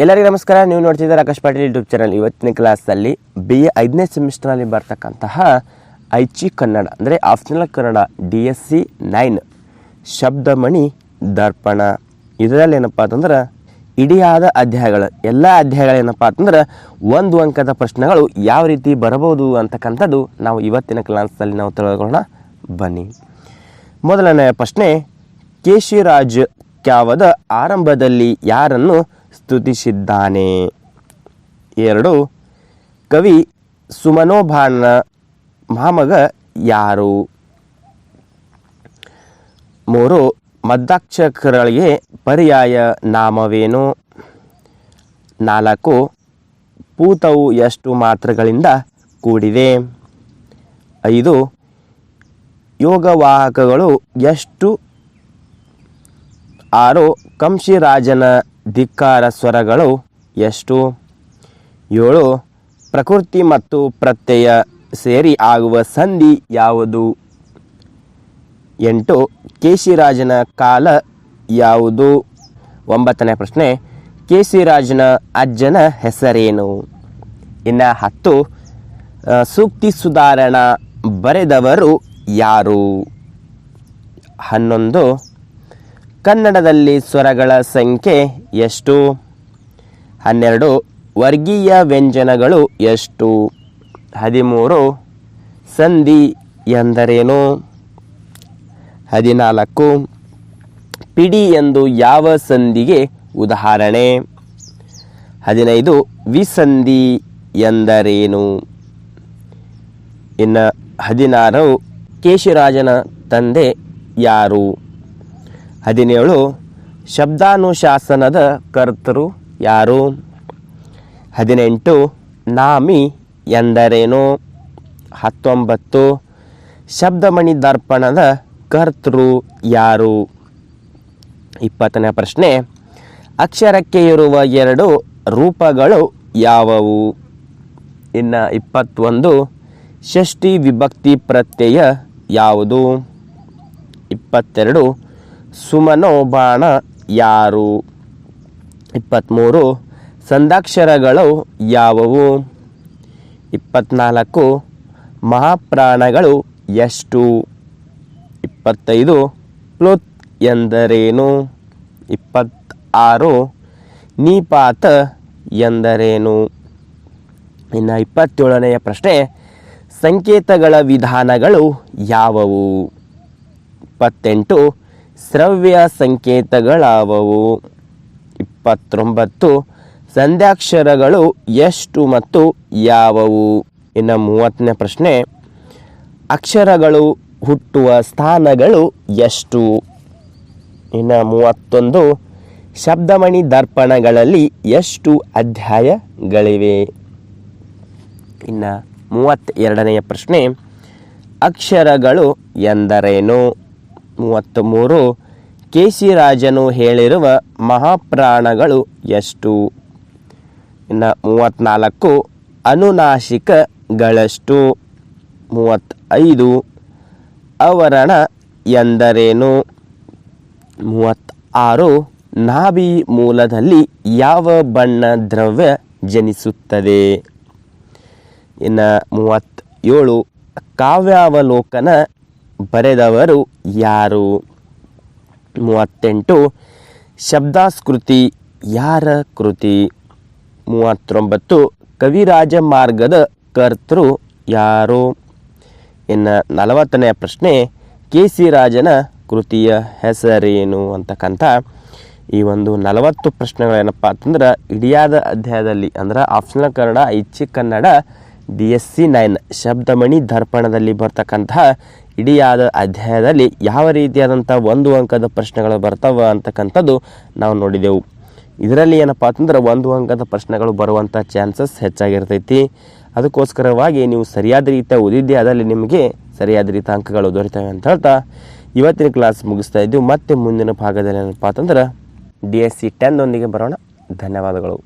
ಎಲ್ಲರಿಗೂ ನಮಸ್ಕಾರ. ನೀವು ನೋಡ್ತಿದ್ದಾರೆ ಆಕಾಶ್ ಪಾಟೀಲ್ ಯೂಟ್ಯೂಬ್ ಚಾನಲ್ ಇವತ್ತಿನ ಕ್ಲಾಸಲ್ಲಿ ಬಿ ಎ ಐದನೇ ಸೆಮಿಸ್ಟರ್ನಲ್ಲಿ ಬರ್ತಕ್ಕಂತಹ ಐಚಿ ಕನ್ನಡ, ಅಂದರೆ optional Kannada D S C nine Shabdamani, Darpana. ಇದರಲ್ಲಿ ಏನಪ್ಪ ಅಂತಂದ್ರೆ ಇಡಿಯಾದ ಅಧ್ಯಾಯಗಳು. ಎಲ್ಲ ಅಧ್ಯಾಯಗಳು ಏನಪ್ಪ ಅಂತಂದ್ರೆ ಒಂದು ಅಂಕದ ಪ್ರಶ್ನೆಗಳು ಯಾವ ರೀತಿ ಬರಬಹುದು ಅಂತಕ್ಕಂಥದ್ದು ನಾವು ಇವತ್ತಿನ ಕ್ಲಾಸಲ್ಲಿ ನಾವು ತಿಳ್ಕೊಳ್ಳೋಣ. ಬನ್ನಿ. ಮೊದಲನೆಯ ಪ್ರಶ್ನೆ, ಕೇಶಿರಾಜ್ ಕ್ಯಾವದ ಆರಂಭದಲ್ಲಿ ಯಾರನ್ನು ಸ್ತುತಿಸಿದ್ದಾನೆ. ಎರಡು, ಕವಿ ಸುಮನೋಭಾನ ಮಾಮಗ ಯಾರು? ಮೂರು ಮದ್ದಾಕ್ಷರಗಳಿಗೆ ಪರ್ಯಾಯ ನಾಮವೇನು? ನಾಲ್ಕು, ಪೂತವು ಎಷ್ಟು ಮಾತ್ರಗಳಿಂದ ಕೂಡಿದೆ? ಐದು, ಯೋಗವಾಹಕಗಳು ಎಷ್ಟು? ಆರು, ಕಂಶಿರಾಜನ ಧಿಕ್ಕಾರ ಸ್ವರಗಳು ಎಷ್ಟು? ಏಳು. ಪ್ರಕೃತಿ ಮತ್ತು ಪ್ರತ್ಯಯ ಸೇರಿ ಆಗುವ ಸಂಧಿ ಯಾವುದು? ಎಂಟು. ಕೇಶಿರಾಜನ ಕಾಲ ಯಾವುದು? ಒಂಬತ್ತನೇ ಪ್ರಶ್ನೆ. ಕೇಶಿರಾಜನ ಅಜ್ಜನ ಹೆಸರೇನು? ಇನ್ನು ಹತ್ತು. ಸೂಕ್ತಿ ಸುಧಾರಣ ಬರೆದವರು ಯಾರು? ಹನ್ನೊಂದು. ಕನ್ನಡದಲ್ಲಿ ಸ್ವರಗಳ ಸಂಖ್ಯೆ ಎಷ್ಟು? ಹನ್ನೆರಡು. ವರ್ಗೀಯ ವ್ಯಂಜನಗಳು ಎಷ್ಟು? ಹದಿಮೂರು. ಸಂಧಿ ಎಂದರೇನು? ಹದಿನಾಲ್ಕು. ಪಿಡಿ ಎಂದು ಯಾವ ಸಂಧಿಗೆ ಉದಾಹರಣೆ? ಹದಿನೈದು. ವಿಸಂಧಿ ಎಂದರೇನು? ಇನ್ನು ಹದಿನಾರು. ಕೇಶಿರಾಜನ ತಂದೆ ಯಾರು? ಹದಿನೇಳು, ಶಬ್ದಾನುಶಾಸನದ ಕರ್ತರು ಯಾರು? ಹದಿನೆಂಟು, ನಾಮಿ ಎಂದರೇನು? ಹತ್ತೊಂಬತ್ತು, ಶಬ್ದಮಣಿ ದರ್ಪಣದ ಕರ್ತೃ ಯಾರು? ಇಪ್ಪತ್ತನೇ ಪ್ರಶ್ನೆ, ಅಕ್ಷರಕ್ಕೆ ಇರುವ ಎರಡು ರೂಪಗಳು ಯಾವುವು? ಇನ್ನು ಇಪ್ಪತ್ತೊಂದು, ಷಷ್ಠಿ ವಿಭಕ್ತಿ ಪ್ರತ್ಯಯ ಯಾವುದು? ಇಪ್ಪತ್ತೆರಡು ಸುಮನೋಬಾಣ ಯಾರು? ಇಪ್ಪತ್ತ್ಮೂರು ಸಂದಾಕ್ಷರಗಳು ಯಾವುವು? ಇಪ್ಪತ್ತ್ನಾಲ್ಕು ಮಹಾಪ್ರಾಣಗಳು ಎಷ್ಟು? ಇಪ್ಪತ್ತೈದು, ಪ್ಲುತ್ ಎಂದರೇನು? ಇಪ್ಪತ್ತಾರು, ನಿಪಾತ ಎಂದರೇನು? ಇನ್ನು ಇಪ್ಪತ್ತೇಳನೆಯ ಪ್ರಶ್ನೆ, ಸಂಕೇತಗಳ ವಿಧಾನಗಳು ಯಾವುವು? ಇಪ್ಪತ್ತೆಂಟು ಶ್ರವ್ಯ ಸಂಕೇತಗಳಾವವು. ಇಪ್ಪತ್ತೊಂಬತ್ತು, ಸಂಧ್ಯಾಕ್ಷರಗಳು ಎಷ್ಟು ಮತ್ತು ಯಾವುವು? ಇನ್ನು ಮೂವತ್ತನೇ ಪ್ರಶ್ನೆ. ಅಕ್ಷರಗಳು ಹುಟ್ಟುವ ಸ್ಥಾನಗಳು ಎಷ್ಟು? ಇನ್ನು ಮೂವತ್ತೊಂದು, ಶಬ್ದಮಣಿ ದರ್ಪಣಗಳಲ್ಲಿ ಎಷ್ಟು ಅಧ್ಯಾಯಗಳಿವೆ? ಇನ್ನು ಮೂವತ್ತೆರಡನೆಯ ಪ್ರಶ್ನೆ. ಅಕ್ಷರಗಳು ಎಂದರೇನು? ಮೂವತ್ತ್ಮೂರು ರಾಜನು ಹೇಳಿರುವ ಮಹಾಪ್ರಾಣಗಳು ಎಷ್ಟು? ಇನ್ನು ಮೂವತ್ತ್ನಾಲ್ಕು ಅನುನಾಶಿಕಗಳಷ್ಟು. ಮೂವತ್ತೈದು ಅವರಣ ಎಂದರೇನು? ಮೂವತ್ತಾರು, ನಾಭಿ ಮೂಲದಲ್ಲಿ ಯಾವ ಬಣ್ಣ ದ್ರವ್ಯ ಜನಿಸುತ್ತದೆ? ಇನ್ನು ಮೂವತ್ತೇಳು, ಕಾವ್ಯಾವಲೋಕನ ಬರೆದವರು ಯಾರು? ಮೂವತ್ತೆಂಟು. ಶಬ್ದಾಸ್ಕೃತಿ ಯಾರ ಕೃತಿ? ಮೂವತ್ತೊಂಬತ್ತು. ಕವಿರಾಜ ಮಾರ್ಗದ ಕರ್ತೃ ಯಾರು? ಇನ್ನು ನಲವತ್ತನೆಯ ಪ್ರಶ್ನೆ ಕೆ ಸಿ ರಾಜನ ಕೃತಿಯ ಹೆಸರೇನು ಅಂತಕ್ಕಂಥ? ಈ ಒಂದು ನಲವತ್ತು ಪ್ರಶ್ನೆಗಳೇನಪ್ಪ ಅಂತಂದ್ರೆ, ಇಡಿಯಾದ ಅಧ್ಯಾಯದಲ್ಲಿ, ಅಂದ್ರೆ ಆಪ್ಷನಲ್ ಕನ್ನಡ, ಐಚ್ಛಿಕ Kannada D S C nine Shabdamani ದರ್ಪಣದಲ್ಲಿ ಬರ್ತಕ್ಕಂತಹ ಇಡಿಯಾದ ಅಧ್ಯಾಯದಲ್ಲಿ ಯಾವ ರೀತಿಯಾದಂಥ ಒಂದು ಅಂಕದ ಪ್ರಶ್ನೆಗಳು ಬರ್ತಾವ ಅಂತಕ್ಕಂಥದ್ದು ನಾವು ನೋಡಿದೆವು. ಇದರಲ್ಲಿ ಏನಪ್ಪ ಅಂತಂದ್ರೆ ಒಂದು ಅಂಕದ ಪ್ರಶ್ನೆಗಳು ಬರುವಂಥ ಚಾನ್ಸಸ್ ಹೆಚ್ಚಾಗಿರ್ತೈತಿ. ಅದಕ್ಕೋಸ್ಕರವಾಗಿ ನೀವು ಸರಿಯಾದ ರೀತಿಯ ಓದಿದ್ದೇ ಅದರಲ್ಲಿ ನಿಮಗೆ ಸರಿಯಾದ ರೀತಿಯ ಅಂಕಗಳು ದೊರೀತವೆ ಅಂತ ಹೇಳ್ತಾ ಇವತ್ತಿನ ಕ್ಲಾಸ್ ಮುಗಿಸ್ತಾ ಇದ್ದೀವಿ. ಮತ್ತೆ ಮುಂದಿನ ಭಾಗದಲ್ಲಿ ಏನಪ್ಪ ಅಂತಂದ್ರೆ ಡಿ ಎಸ್ ಸಿ ಟೆನ್ನೊಂದಿಗೆ ಬರೋಣ. ಧನ್ಯವಾದಗಳು.